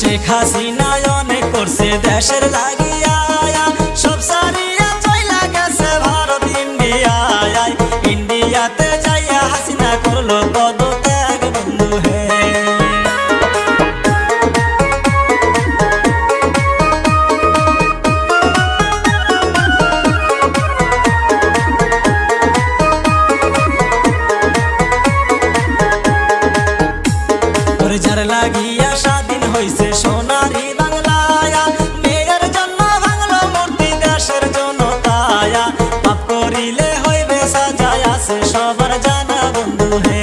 শেখ হাসিনা অনেক করছে, দেশের লাগিয়া সব সারিয়া চইলা গেছে ভারত ইন্ডিয়ায়। ইন্ডিয়াতে যাইয়া হাসিনা করল পদত্যাগ হইছে সোনারি বাংলায়া। মেয়ের জন্য ভাঙলো মূর্তি, দেশের পাপ করিলে হইবে সাজায় সবার জানা বন্ধু হে।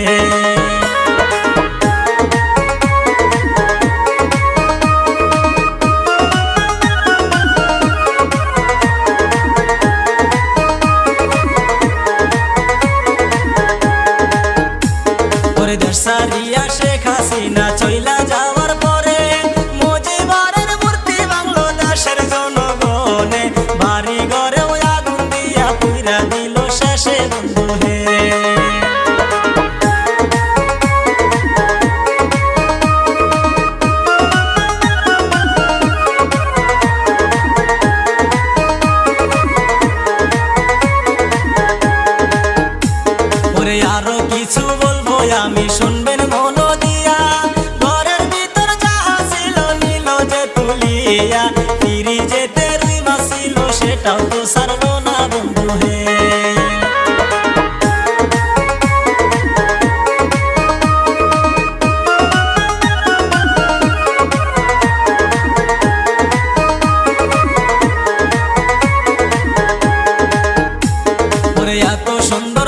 ওরে আরও কিছু বলব, আমি শুনবেন মন দিয়া ঘরের ভিতর যাহা ছিল নিল যে তুলিয়া। ফিরি যেতে রুই মাসিল সেটাও তো সারলো না বন্ধু হে। এত সুন্দর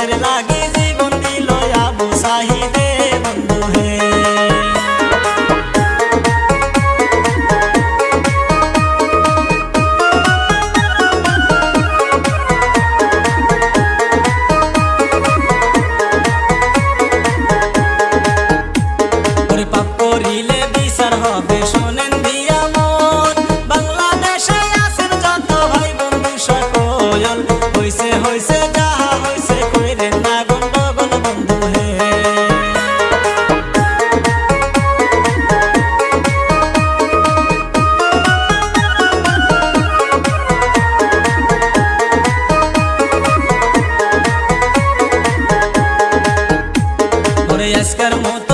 দেশের লাগি पर मोती